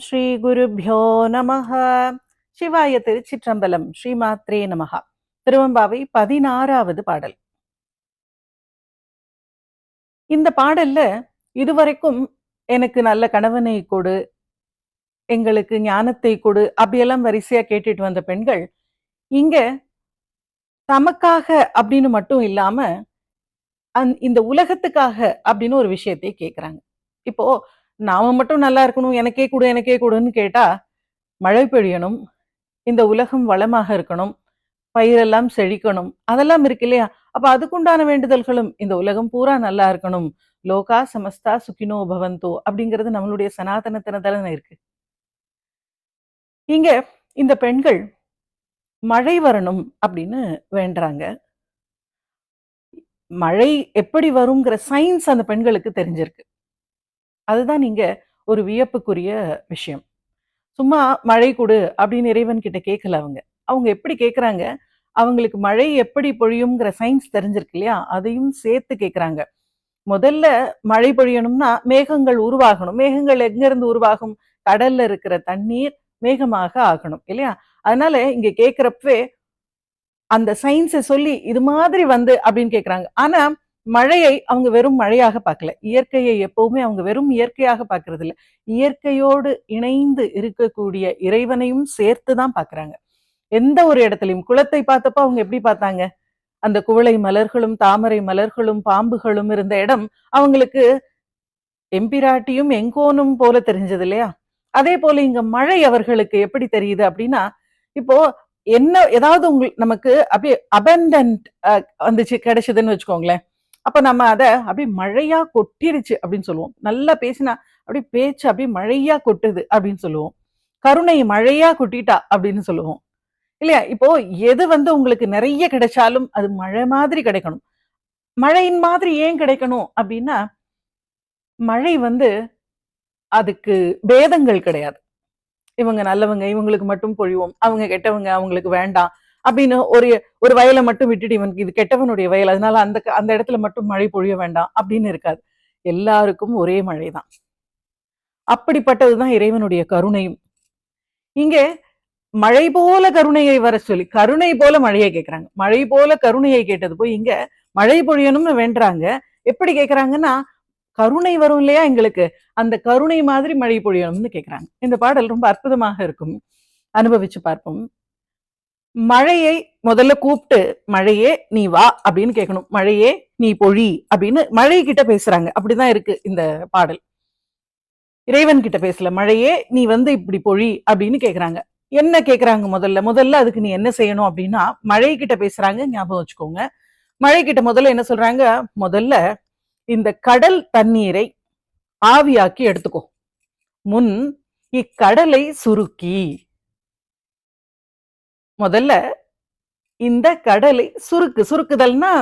ஸ்ரீ குருபியோ நமஹ. சிவாய திருச்சிற்றம்பலம் ஸ்ரீமாத்ரே நமகா திருவம்பாவை பதினாறாவது பாடல். இந்த பாடல்ல இதுவரைக்கும் எனக்கு நல்ல கணவனை கொடு எங்களுக்கு ஞானத்தை கொடு அப்படியெல்லாம் வரிசையா கேட்டுட்டு வந்த பெண்கள் இங்க தமக்காக அப்படின்னு மட்டும் இல்லாம இந்த உலகத்துக்காக அப்படின்னு ஒரு விஷயத்தை கேட்குறாங்க இப்போ நாம மட்டும் நல்லா இருக்கணும் எனக்கே கொடு எனக்கே கொடுன்னு கேட்டா மழை பெய்யணும் இந்த உலகம் வளமாக இருக்கணும் பயிரெல்லாம் செழிக்கணும் அதெல்லாம் இருக்கு இல்லையா? அப்ப அதுக்குண்டான வேண்டுதல்களும் இந்த உலகம் பூரா நல்லா இருக்கணும் லோகா சமஸ்தா சுகினோ பவந்தோ அப்படிங்கிறது நம்மளுடைய சனாதனத்தின தானே இருக்கு. இங்க இந்த பெண்கள் மழை வரணும் அப்படின்னு வேண்டுறாங்க. மழை எப்படி வருங்கிற சயின்ஸ் அந்த பெண்களுக்கு தெரிஞ்சிருக்கு. அதுதான் நீங்க ஒரு வியப்புக்குரிய விஷயம். சும்மா மழை கொடு அப்படின்னு இறைவன் கிட்ட கேட்கல அவங்க. அவங்க எப்படி கேட்கறாங்க அவங்களுக்கு மழை எப்படி பொழியுங்கிற சயின்ஸ் தெரிஞ்சிருக்கு இல்லையா? அதையும் சேர்த்து கேட்குறாங்க முதல்ல மழை பொழியணும்னா மேகங்கள் உருவாகணும். மேகங்கள் எங்கிருந்து உருவாகும்? கடல்ல இருக்கிற தண்ணீர் மேகமாக ஆகணும் இல்லையா? அதனால இங்க கேட்கிறப்பவே அந்த சயின்ஸை சொல்லி இது மாதிரி வந்து அப்படின்னு கேட்குறாங்க ஆனா மழையை அவங்க வெறும் மழையாக பார்க்கல. இயற்கையை எப்பவுமே அவங்க வெறும் இயற்கையாக பார்க்கறது இல்ல இயற்கையோடு இணைந்து இருக்கக்கூடிய இறைவனையும் சேர்த்து தான் பார்க்கறாங்க. எந்த ஒரு இடத்துலயும் குளத்தை பார்த்தப்ப அவங்க எப்படி பார்த்தாங்க? அந்த குவளை மலர்களும் தாமரை மலர்களும் பாம்புகளும் இருந்த இடம் அவங்களுக்கு எம்பிராட்டியும் எங்கோனும் போல தெரிஞ்சது இல்லையா அதே போல இங்க மழை அவர்களுக்கு எப்படி தெரியுது அப்படின்னா இப்போ என்ன ஏதாவது உங்களுக்கு நமக்கு அப்படியே அபண்டன்ட் வந்துச்சு கிடைச்சதுன்னு வச்சுக்கோங்களேன். அப்ப நம்ம அதை அப்படியே மழையா கொட்டிருச்சு அப்படின்னு சொல்லுவோம். நல்லா பேசினா அப்படியே பேச்சு அப்படியே மழையா கொட்டுது அப்படின்னு சொல்லுவோம். கருணை மழையா கொட்டிட்டா அப்படின்னு சொல்லுவோம். இல்லையா? இப்போ எது வந்து உங்களுக்கு நிறைய கிடைச்சாலும் அது மழை மாதிரி கிடைக்கணும். மழையின் மாதிரி ஏன் கிடைக்கணும் அப்படின்னா மழை வந்து அதுக்கு பேதங்கள் கிடையாது. இவங்க நல்லவங்க இவங்களுக்கு மட்டும் பொழிவோம். அவங்க கெட்டவங்க அவங்களுக்கு வேண்டாம். அப்படின்னு ஒரு ஒரு வயலை மட்டும் விட்டுட்டு இவனுக்கு இது கெட்டவனுடைய வயல். அதனால அந்த அந்த இடத்துல மட்டும் மழை பொழிய வேண்டாம் அப்படின்னு இருக்காது. எல்லாருக்கும் ஒரே மழை தான் அப்படிப்பட்டதுதான் இறைவனுடைய கருணையும். இங்கே மழை போல கருணையை வர சொல்லி கருணை போல மழையை கேட்குறாங்க மழை போல கருணையை கேட்டது போய் இங்க மழை பொழியணும்னு வேண்டுறாங்க. எப்படி கேட்குறாங்கன்னா கருணை வரும் இல்லையா எங்களுக்கு? அந்த கருணை மாதிரி மழை பொழியணும்னு கேட்கறாங்க இந்த பாடல் ரொம்ப அற்புதமாக இருக்கும். அனுபவிச்சு பார்ப்போம். மழையை முதல்ல கூப்பிட்டு மழையே நீ வா அப்படின்னு கேட்கணும். மழையே நீ பொழி அப்படின்னு மழை கிட்ட பேசுறாங்க. அப்படிதான் இருக்கு இந்த பாடல். இறைவன் கிட்ட பேசல. மழையே நீ வந்து இப்படி பொழி அப்படின்னு கேக்குறாங்க. என்ன கேக்குறாங்க முதல்ல? முதல்ல அதுக்கு நீ என்ன செய்யணும் அப்படின்னா மழை கிட்ட பேசுறாங்க ஞாபகம் வச்சுக்கோங்க. மழை கிட்ட முதல்ல என்ன சொல்றாங்க? முதல்ல இந்த கடல் தண்ணீரை ஆவியாக்கி எடுத்துக்கோ. முன் இக்கடலை சுருக்கி. முதல்ல இந்த கடலை சுருக்கு சுருக்குதல்னா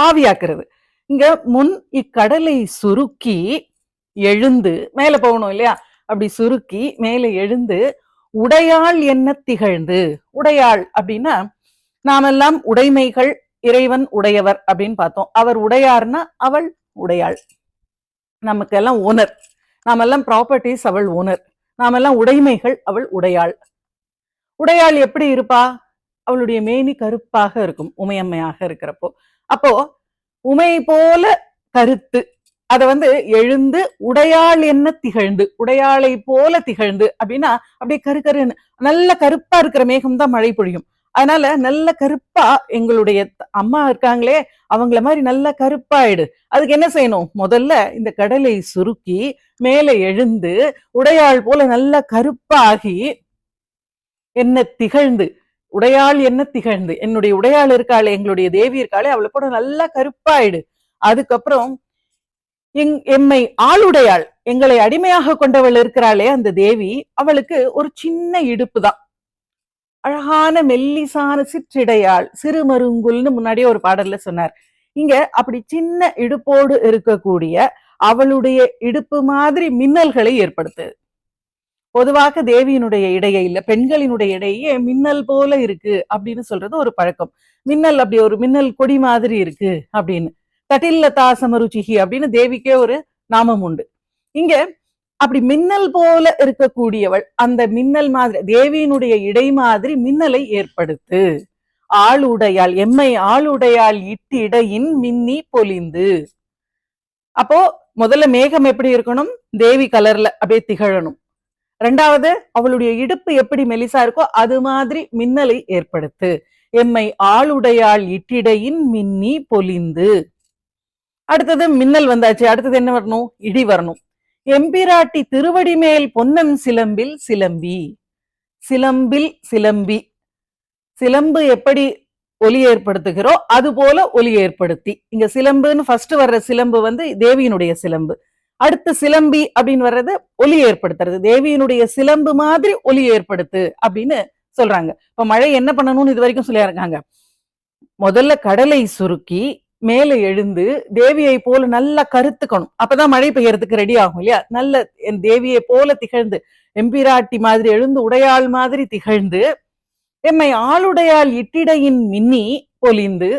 ஆவியாக்குறது. இங்க முன் இக்கடலை சுருக்கி எழுந்து மேல போகணும் இல்லையா? அப்படி சுருக்கி மேலே எழுந்து உடையாள் என்ன திகழ்ந்து? உடையாள் அப்படின்னா நாமெல்லாம் உடைமைகள் இறைவன் உடையவர் அப்படின்னு பார்த்தோம். அவர் உடையார்னா அவள் உடையாள். நமக்கெல்லாம் ஓனர். நாமெல்லாம் ப்ராப்பர்ட்டிஸ் அவள் ஓனர். நாமெல்லாம் உடைமைகள் அவள் உடையாள். உடையாள் எப்படி இருப்பா? அவளுடைய மேனி கருப்பாக இருக்கும் உமையம்மையாக இருக்கிறப்போ. அப்போ உமை போல கருத்து. அத வந்து எழுந்து உடையாள் என்ன திகழ்ந்து உடையாளை போல திகழ்ந்து அப்படின்னா அப்படியே கரு கருன்னு நல்ல கருப்பா இருக்கிற மேகம் தான் மழை பொழியும். அதனால நல்ல கருப்பா எங்களுடைய அம்மா இருக்காங்களே அவங்கள மாதிரி நல்ல கருப்பாயிடு. அதுக்கு என்ன செய்யணும்? முதல்ல இந்த கடலை சுருக்கி மேலே எழுந்து உடையாள் போல நல்ல கருப்பாகி என்ன திகழ்ந்து? உடையாள் என்ன திகழ்ந்து? என்னுடைய உடையாள் இருக்காளே எங்களுடைய தேவி இருக்காளே அவளை கூட நல்லா கருப்பாயிடு. அதுக்கப்புறம் எங் எம்மை ஆளுடையாள் எங்களை அடிமையாக கொண்டவள் இருக்கிறாளே அந்த தேவி அவளுக்கு ஒரு சின்ன இடுப்பு தான். அழகான மெல்லிசான சிற்றிடையாள் சிறுமருங்குல்னு முன்னாடியே ஒரு பாடல்ல சொன்னார். இங்க அப்படி சின்ன இடுப்போடு இருக்கக்கூடிய அவளுடைய இடுப்பு மாதிரி மின்னல்களை ஏற்படுத்துது. பொதுவாக தேவியினுடைய இடையே இல்ல பெண்களினுடைய இடையே மின்னல் போல இருக்கு அப்படின்னு சொல்றது ஒரு பழக்கம். மின்னல் அப்படி ஒரு மின்னல் கொடி மாதிரி இருக்கு அப்படின்னு. தட்டில்ல தாசமருச்சிகி அப்படின்னு தேவிக்கே ஒரு நாமம் உண்டு. இங்க அப்படி மின்னல் போல இருக்கக்கூடியவள் அந்த மின்னல் மாதிரி தேவியினுடைய இடை மாதிரி மின்னலை ஏற்படுத்து. ஆளுடையால் எம்மை ஆளுடையால் இட்டிடையின் மின்னி பொலிந்து. அப்போ முதல்ல மேகம் எப்படி இருக்கணும்? தேவி கலர்ல அப்படியே திகழணும். ரெண்டாவது அவளுடைய இடுப்பு எப்படி மெலிசா இருக்கோ அது மாதிரி மின்னலை ஏற்படுத்து. எம்மை ஆளுடையாள் இட்டிடையின் மின்னி பொலிந்து. அடுத்தது மின்னல் வந்தாச்சு. அடுத்தது என்ன வரணும்? இடி வரணும். எம்பிராட்டி திருவடி மேல் பொன்னம் சிலம்பில் சிலம்பி. சிலம்பில் சிலம்பி. சிலம்பு எப்படி ஒலி ஏற்படுத்துகிறோ அது போல ஒலி ஏற்படுத்தி. இங்க சிலம்புன்னு ஃபர்ஸ்ட் வர்ற சிலம்பு வந்து தேவியினுடைய சிலம்பு. அடுத்து சிலம்பி அப்படின்னு வர்றது ஒலி ஏற்படுத்துறது. தேவியினுடைய சிலம்பு மாதிரி ஒலி ஏற்படுத்து அப்படின்னு சொல்றாங்க. இப்ப மழை என்ன பண்ணணும்னு இது வரைக்கும் சொல்லியா இருக்காங்க முதல்ல கடலை சுருக்கி மேலே எழுந்து தேவியை போல நல்லா கருத்துக்கணும். அப்பதான் மழை பெய்யறதுக்கு ரெடி ஆகும் இல்லையா? நல்ல என் தேவியை போல திகழ்ந்து எம்பிராட்டி மாதிரி எழுந்து உடையாள் மாதிரி திகழ்ந்து எம்மை ஆளுடையாள் இட்டிடையின் மின்னி பொலிந்து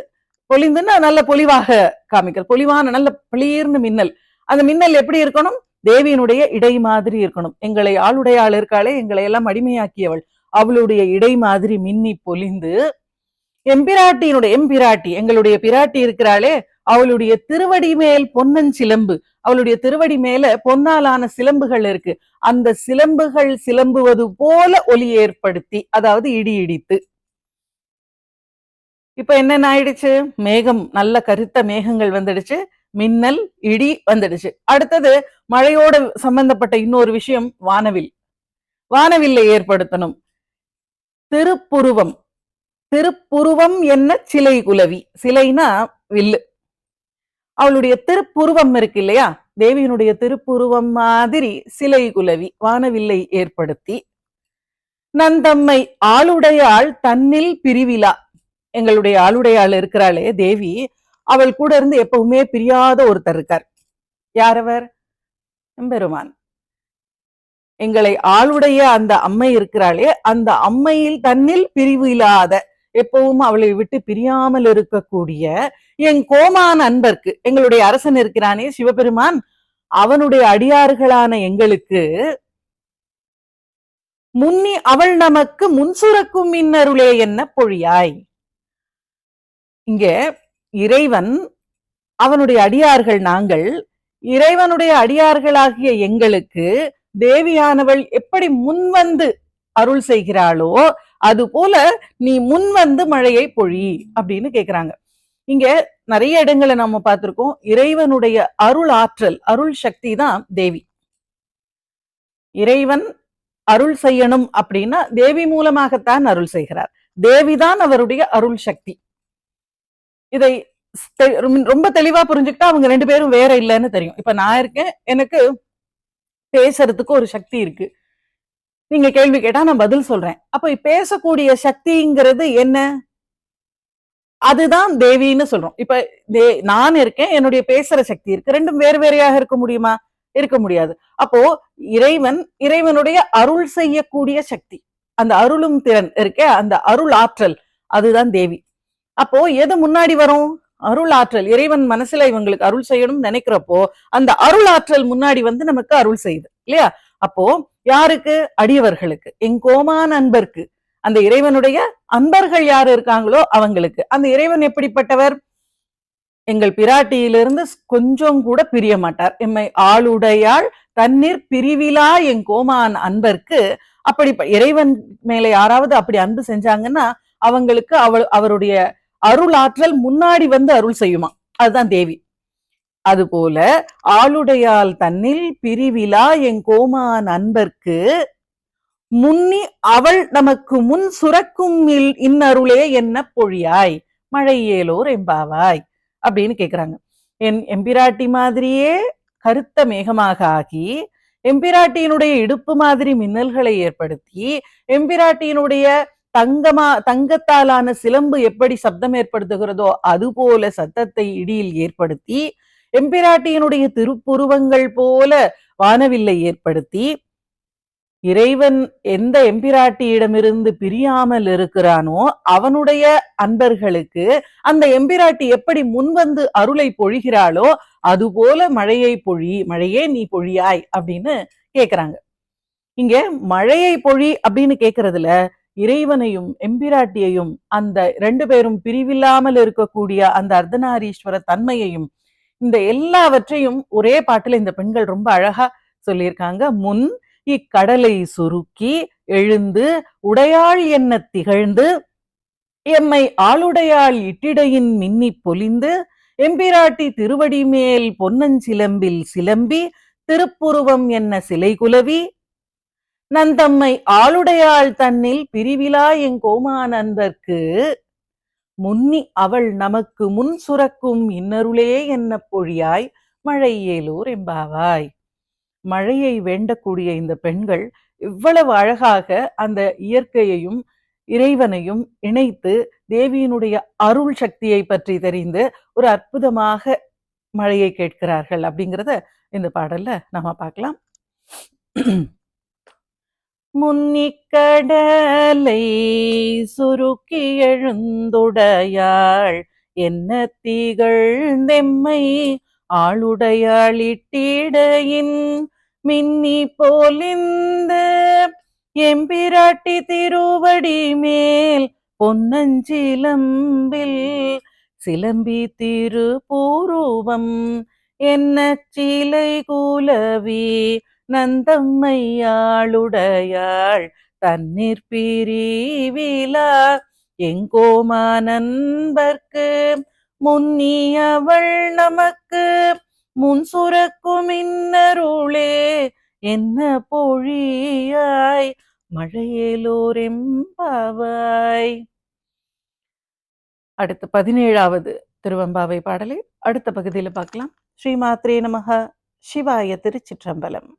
பொலிந்துன்னா நல்ல பொலிவாக காமிக்கிறது. பொலிவான நல்ல பிளீர்னு மின்னல். அந்த மின்னல் எப்படி இருக்கணும்? தேவியினுடைய இடை மாதிரி இருக்கணும். எங்களை ஆளுடைய ஆள் இருக்காளே எங்களை எல்லாம் அடிமையாக்கியவள். அவளுடைய இடை மாதிரி மின்னி பொலிந்து எம்பிராட்டியினுடைய எம்பிராட்டி எங்களுடைய பிராட்டி இருக்கிறாளே அவளுடைய திருவடி மேல் பொன்னன் சிலம்பு அவளுடைய திருவடி மேல பொன்னாலான சிலம்புகள் இருக்கு. அந்த சிலம்புகள் சிலம்புவது போல ஒலி ஏற்படுத்தி அதாவது இடி இடித்து. இப்ப என்னென்ன ஆயிடுச்சு? மேகம் நல்ல கருத்த மேகங்கள் வந்துடுச்சு. மின்னல் இடி வந்துடுச்சு. அடுத்தது மழையோட சம்பந்தப்பட்ட இன்னொரு விஷயம் வானவில். வானவில்லை ஏற்படுத்தணும். திருப்புருவம். திருப்புருவம் என்ன? சிலை குலவி. சிலைனா வில்லு. அவளுடைய திருப்புருவம் இருக்கு இல்லையா? தேவியினுடைய திருப்புருவம் மாதிரி சிலை குலவி வானவில்லை ஏற்படுத்தி. நந்தம்மை ஆளுடையாள் தன்னில் பிரிவிலா. எங்களுடைய ஆளுடையாள் இருக்கிறாளே தேவி. அவள் கூட இருந்து எப்பவுமே பிரியாத ஒருத்தர் இருக்கார். யாரவர்? எம்பெருமான். எங்களை ஆளுடைய அந்த அம்மை இருக்கிறாளே அந்த அம்மையில் தன்னில் பிரிவு இல்லாத எப்பவும் அவளை விட்டு பிரியாமல் இருக்கக்கூடிய என் கோமான் அன்பர்க்கு எங்களுடைய அரசன் இருக்கிறானே சிவபெருமான் அவனுடைய அடியார்களான எங்களுக்கு முன்னி அவள் நமக்கு முன்சுரக்கும் மின்னருளே என்ன பொழியாய்? இங்க இறைவன் அவனுடைய அடியார்கள் நாங்கள். இறைவனுடைய அடியார்களாகிய எங்களுக்கு தேவியானவள் எப்படி முன்வந்து அருள் செய்கிறாளோ அது போல நீ முன்வந்து மழையை பொழி அப்படின்னு கேக்குறாங்க. இங்க நிறைய இடங்களை நம்ம பார்த்திருக்கோம். இறைவனுடைய அருள் ஆற்றல் அருள் சக்தி தான் தேவி. இறைவன் அருள் செய்யணும் அப்படின்னா தேவி மூலமாகத்தான் அருள் செய்கிறார். தேவிதான் அவருடைய அருள் சக்தி. இதை ரொம்ப தெளிவா புரிஞ்சுக்கிட்டா அவங்க ரெண்டு பேரும் வேற இல்லைன்னு தெரியும். இப்ப நான் இருக்கேன். எனக்கு பேசுறதுக்கு ஒரு சக்தி இருக்கு. நீங்க கேள்வி கேட்டா நான் பதில் சொல்றேன். அப்ப பேசக்கூடிய சக்திங்கிறது என்ன? அதுதான் தேவின்னு சொல்றோம். இப்ப தே- நான் இருக்கேன். என்னுடைய பேசுற சக்தி இருக்கு. ரெண்டும் வேறு வேறையாக இருக்க முடியுமா? இருக்க முடியாது. அப்போ இறைவன் இறைவனுடைய அருள் செய்யக்கூடிய சக்தி. அந்த அருளும் திறன் இருக்கே அந்த அருள் ஆற்றல். அதுதான் தேவி. அப்போ எது முன்னாடி வரும்? அருள் ஆற்றல் இறைவன் மனசுல இவங்களுக்கு அருள் செய்யணும்னு நினைக்கிறப்போ அந்த அருள் ஆற்றல் முன்னாடி வந்து நமக்கு அருள் செய்யுது. இல்லையா? அப்போ யாருக்கு? அடியவர்களுக்கு. என் கோமான் அந்த இறைவனுடைய அன்பர்கள் யாரு இருக்காங்களோ அவங்களுக்கு. அந்த இறைவன் எப்படிப்பட்டவர்? எங்கள் பிராட்டியிலிருந்து கொஞ்சம் கூட பிரிய மாட்டார். எம்மை ஆளுடையாள் தண்ணீர் பிரிவிலா என் கோமான் அன்பர்க்கு. அப்படி இறைவன் மேல யாராவது அப்படி அன்பு செஞ்சாங்கன்னா அவங்களுக்கு அவள் அவருடைய அருள் ஆற்றல் முன்னாடி வந்து அருள் செய்யுமா? அதுதான் தேவி. அதுபோல ஆளுடையால் தன்னில் பிரிவிழா என் கோமான் அன்பர்க்கு முன்னி அவள் நமக்கு முன் சுரக்கும் இல் இன்னருளே என்ன பொழியாய்? மழையேலோர் எம்பாவாய்? அப்படின்னு கேக்குறாங்க. என் எம்பிராட்டி மாதிரியே கருத்த மேகமாக ஆகி எம்பிராட்டியினுடைய இடுப்பு மாதிரி மின்னல்களை ஏற்படுத்தி எம்பிராட்டியினுடைய தங்கமா தங்கத்தாலான சிலம்பு எப்படி சப்தம் ஏற்படுத்துகிறதோ அதுபோல சத்தத்தை இடியில் ஏற்படுத்தி எம்பிராட்டியினுடைய திருப்புருவங்கள் போல வானவில்லை ஏற்படுத்தி இறைவன் எந்த எம்பிராட்டியிடமிருந்து பிரியாமல் இருக்கிறானோ அவனுடைய அன்பர்களுக்கு அந்த எம்பிராட்டி எப்படி முன்வந்து அருளை பொழிகிறாளோ அதுபோல மழையை பொழி மழையே நீ பொழியாய் அப்படின்னு கேக்குறாங்க. இங்க மழையை பொழி அப்படின்னு கேக்குறதுல இறைவனையும் எம்பிராட்டியையும் அந்த ரெண்டு பேரும் பிரிவில்லாமல் இருக்கக்கூடிய அந்த அர்த்தநாரீஸ்வர தன்மையையும் இந்த எல்லாவற்றையும் ஒரே பாட்டுல இந்த பெண்கள் ரொம்ப அழகா சொல்லியிருக்காங்க. முன் இக்கடலை சுருக்கி எழுந்து உடையாள் என்ன திகழ்ந்து எம்மை ஆளுடையாள் இட்டிடையின் மின்னி பொலிந்து எம்பிராட்டி திருவடி மேல் பொன்னஞ்சிலம்பில் சிலம்பி திருப்புருவம் என்ன சிலை குலவி நந்தம்மை ஆளுடையாள் தன்னில் பிரிவிலா என் கோமானந்தர்க்கு முன்னி அவள் நமக்கு முன் சுரக்கும் இன்னருளே என்ன பொழியாய் மழை ஏலூர் எம்பாவாய். மழையை வேண்டக்கூடிய இந்த பெண்கள் இவ்வளவு அழகாக அந்த இயற்கையையும் இறைவனையும் இணைத்து தேவியினுடைய அருள் சக்தியை பற்றி தெரிந்து ஒரு அற்புதமாக மழையை கேட்கிறார்கள் அப்படிங்கிறத இந்த பாடல்ல நாம பார்க்கலாம். முன்னிக்கடலை சுருக்கி எழுந்துடையாள். என்ன திகழ்ந்தெம்மை ஆளுடையாள் இட்டிடையின் மின்னி போலிந்த எம்பிராட்டி திருவடி மேல் பொன்னஞ்சிலம்பில் சிலம்பி திருப்பூருவம் என்ன சிலை குலவி நந்தம்மையாளுடையாள் தண்ணீர் பிரிவிலா எங்கோமா நண்பர்க்கு முன்னி அவள் நமக்கு முன் சுரக்கும் இன்னருளே. என்ன பொழியாய் மழையேலோரெம்பாவாய் அடுத்து பதினேழாவது திருவம்பாவை பாடலை அடுத்த பகுதியில் பார்க்கலாம். ஸ்ரீமாத்ரே நமக சிவாய திருச்சிற்றம்பலம்.